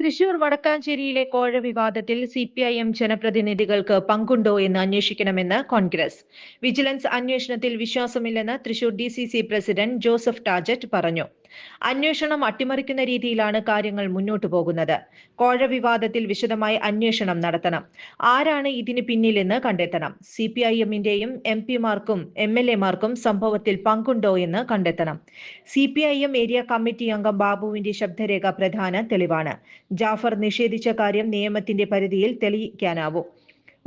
Thrissur വടക്കാഞ്ചേരിയിലെ കോഴ വിവാദത്തിൽ C P I M ജനപ്രതിനിധികൾക്ക് പങ്കുണ്ടോ എന്ന് അന്വേഷിക്കണമെന്ന് കോൺഗ്രസ്. വിജിലൻസ് അന്വേഷണത്തിൽ വിശ്വാസമില്ലെന്ന് Thrissur D C C president Joseph Tajet പറഞ്ഞു. അന്വേഷണം അട്ടിമറിക്കുന്ന രീതിയിലാണ് കാര്യങ്ങൾ മുന്നോട്ടു പോകുന്നത്. കോഴ വിവാദത്തിൽ വിശദമായി അന്വേഷണം നടത്തണം. ആരാണ് ഇതിന് പിന്നിലെന്ന് കണ്ടെത്തണം. സി പി ഐ എമ്മിന്റെയും എം പിമാർക്കും എം എൽ എമാർക്കും സംഭവത്തിൽ പങ്കുണ്ടോ എന്ന് കണ്ടെത്തണം. C P I M area committee അംഗം ബാബുവിന്റെ ശബ്ദരേഖ പ്രധാന തെളിവാണ്. ജാഫർ നിഷേധിച്ച കാര്യം നിയമത്തിന്റെ പരിധിയിൽ തെളിയിക്കാനാവും.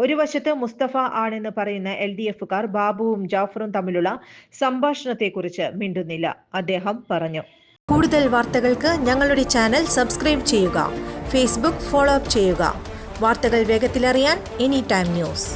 ഒരു വശത്ത് മുസ്തഫ ആണെന്ന് പറയുന്ന എൽ ഡി എഫുകാർ ബാബുവും ജാഫറും തമ്മിലുള്ള സംഭാഷണത്തെ കുറിച്ച് മിണ്ടുന്നില്ല. അദ്ദേഹം പറഞ്ഞു. കൂടുതൽ വാർത്തകൾക്ക് ഞങ്ങളുടെ ചാനൽ സബ്സ്ക്രൈബ് ചെയ്യുക ഫേസ്ബുക്ക് ഫോളോ അപ്പ് ചെയ്യുക. വാർത്തകൾ വേഗത്തിലറിയാൻ എനി ടൈം ന്യൂസ്.